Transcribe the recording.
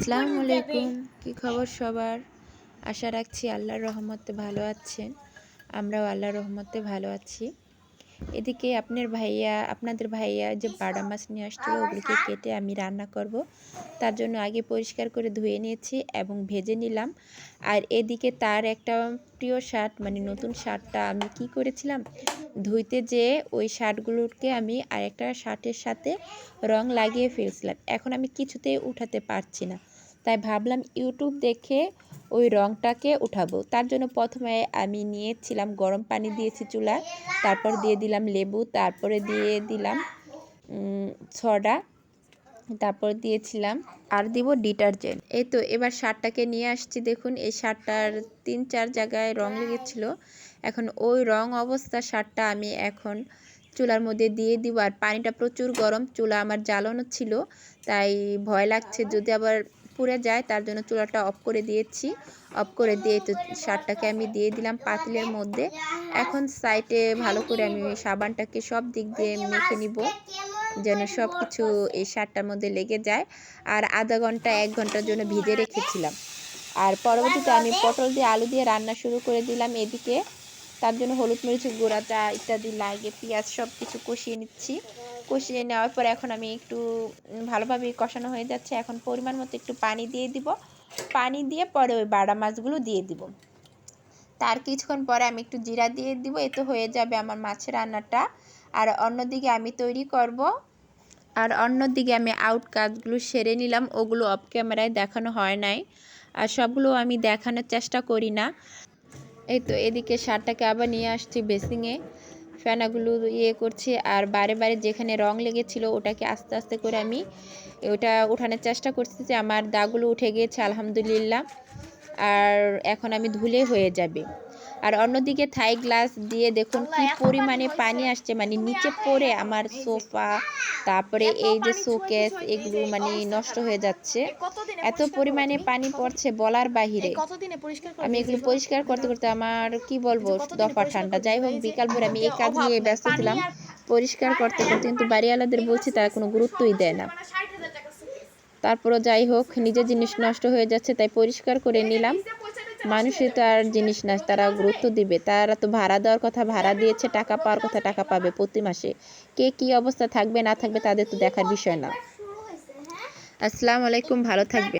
আসসালামু আলাইকুম। কি খবর সবার? আশা রাখছি আল্লাহর রহমতে ভালো আছেন। আমরাও আল্লাহর রহমতে ভালো আছি। এদিকে আপনার ভাইয়া আপনাদের ভাইয়া যে বাটা মাছ নিয়ে আসছিল ওগুলিকে কেটে আমি রান্না করব। তার জন্য আগে পরিষ্কার করে ধুয়ে নিয়েছি এবং ভেজে নিলাম। আর এদিকে তার একটা প্রিয় শার্ট মানে নতুন শার্টটা আমি কি করেছিলাম? ধুইতে যে ওই শার্টগুলোকে আমি আরেকটা শার্টের সাথে রং লাগিয়ে ফেলছিলাম। এখন আমি কিছুতেই উঠাতে পারছি না। তাই ভাবলাম ইউটিউব দেখে ওই রংটাকে উঠাবো। তার জন্য প্রথমে আমি নিয়েছিলাম গরম পানি দিয়েছি চুলায় তারপর দিয়ে দিলাম লেবু, তারপরে দিয়ে দিলাম সডা তারপর দিয়েছিলাম আর দিব ডিটারজেন্ট। এই তো এবার শার্টটাকে নিয়ে আসছি। দেখুন, এই শার্টটার তিন চার জায়গায় রং লেগেছিল। এখন ওই রং অবস্থা শার্টটা আমি এখন চুলার মধ্যে দিয়ে দিব। আর পানিটা প্রচুর গরম, চুলা আমার জ্বালানো ছিল, তাই ভয় লাগছে। যদি আবার পুড়ে যায়, তার জন্য চুলাটা অফ করে দিয়েছি। অফ করে দিয়ে তো সারটাকে আমি দিয়ে দিলাম পাতিলের মধ্যে। এখন সাইডে ভালো করে আমি সাবানটাকে সব দিক দিয়ে মেখে নিব, যেন সব কিছু এই সারটার মধ্যে লেগে যায়। আর আধা ঘণ্টা, এক ঘণ্টার জন্য ভিজে রেখেছিলাম। আর পরবর্তীতে আমি পটল দিয়ে আলু দিয়ে রান্না শুরু করে দিলাম এদিকে। তার জন্য হলুদ মরিচের গুঁড়াটা ইত্যাদি লাগে পেঁয়াজ সব কিছু কষিয়ে নিচ্ছি। কষিয়ে নেওয়ার পর এখন আমি একটু ভালোভাবে কষানো হয়ে যাচ্ছে। এখন পরিমাণ মতো একটু পানি দিয়ে দিব। পানি দিয়ে পরে ওই বাড়া মাছগুলো দিয়ে দিব। তার কিছুক্ষণ পরে আমি একটু জিরা দিয়ে দিব। এতে হয়ে যাবে আমার মাছের রান্নাটা। আর অন্যদিকে আমি তৈরি করব। আর অন্যদিকে আমি আউট কাজগুলো সেরে নিলাম। ওগুলো অফ ক্যামেরায় দেখানো হয় নাই। আর সবগুলো আমি দেখানোর চেষ্টা করি না। এই তো এদিকে সারটাকে আবার নিয়ে আসছি বেসিংয়ে। ফেনাগুলো ইয়ে করছি আর বারে বারে যেখানে রং লেগেছিলো ওটাকে আস্তে আস্তে করে আমি ওটা ওঠানোর চেষ্টা করছি যে আমার দাগগুলো উঠে গিয়েছে, আলহামদুলিল্লাহ। আর এখন আমি ধুলে হয়ে যাবে। আর অন্যদিকে থাই গ্লাস দিয়ে দেখুন কি পরিমাণে পানি আসছে মানে নিচে পড়ে আমার সোফা তারপরে এই যে শোকেস এগুলো মানে নষ্ট হয়ে যাচ্ছে। এত পরিমাণে পানি পড়ছে বলার বাহিরে। আমি এগুলো পরিষ্কার করতে করতে আমার কি বলব? দফা ঠান্ডা যাই হোক বিকাল ভোর আমি এই কাজ নিয়ে ব্যস্ত ছিলাম। পরিষ্কার করতে করতে কিন্তু বাড়িওয়ালাদের বলছি তারা কোনো গুরুত্বই দেয় না। তারপরও যাই হোক, নিজের জিনিস নষ্ট হয়ে যাচ্ছে, তাই পরিষ্কার করে নিলাম। মানুষের তো আর জিনিস না, তারা গুরুত্ব দিবে। তারা তো ভাড়া দেওয়ার কথা, ভাড়া দিয়েছে, টাকা পাওয়ার কথা টাকা পাবে প্রতি মাসে। কে কি অবস্থা থাকবে, না থাকবে, তাদের তো দেখার বিষয় না। আসসালামু আলাইকুম, ভালো থাকবে